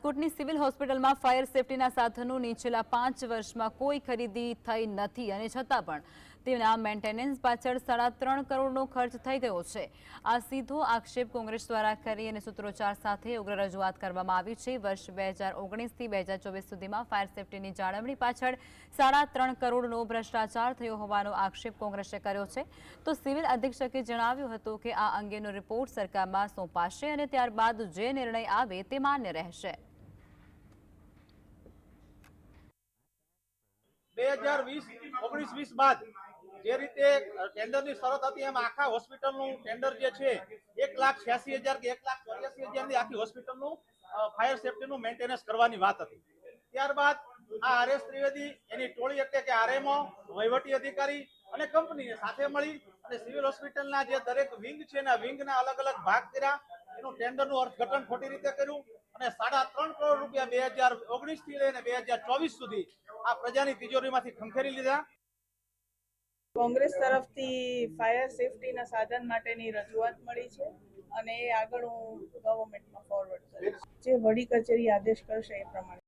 રાજકોટની સિવિલ હોસ્પિટલમાં ફાયર સેફટીના સાધનો નીચેલા પાંચ વર્ષમાં કોઈ ખરીદી થઈ નથી અને છતાં પણ તેના મેન્ટેનન્સ પાછળ સાડા ત્રણ કરોડનો ખર્ચ થઈ ગયો છે. આ સીધો આક્ષેપ કોંગ્રેસ દ્વારા કરી અને સૂત્રોચ્ચાર સાથે ઉગ્ર રજૂઆત કરવામાં આવી છે. વર્ષ બે હજાર ઓગણીસથી બે હજાર ચોવીસ સુધીમાં ફાયર સેફટીની જાળવણી પાછળ સાડા ત્રણ કરોડનો ભ્રષ્ટાચાર થયો હોવાનો આક્ષેપ કોંગ્રેસે કર્યો છે. તો સિવિલ અધિક્ષકે જણાવ્યું હતું કે આ અંગેનો રિપોર્ટ સરકારમાં સોંપાશે અને ત્યારબાદ જે નિર્ણય આવે તે માન્ય રહેશે. બે હજાર વીસ, ઓગણીસ વીસ બાદ જે રીતે ટેન્ડરની શરત હતી, એમ આખા હોસ્પિટલનું ટેન્ડર જે છે, એક લાખ છ્યાસી હજાર કે એક લાખ ચોર્યાસી હજારની આખી હોસ્પિટલનું ફાયર સેફટીનું મેન્ટેનન્સ કરવાની વાત હતી. ત્યારબાદ આ આર એસ ત્રિવેદી, એની ટોળી એટલે કે આરએમઓ, વહીવટી અધિકારી અને કંપનીને સાથે મળી અને સિવિલ હોસ્પિટલના જે દરેક વિંગ છે ને વિંગના અલગ અલગ ભાગ કર્યા. એનું ટેન્ડરનું અર્થઘટન ખોટી રીતે કર્યું અને સાડા ત્રણ કરોડ રૂપિયા બે હજાર ઓગણીસથી લઈને બે હજાર ચોવીસ સુધી આ પ્રજાની તિજોરીમાંથી ખંખેરી લીધા. કોંગ્રેસ તરફથી ફાયર સેફટીના સાધન માટેની રજૂઆત મળી છે અને એ આગળ હું ગવર્મેન્ટમાં ફોરવર્ડ કરીશ. જે વડી કચેરી આદેશ કરશે એ પ્રમાણે.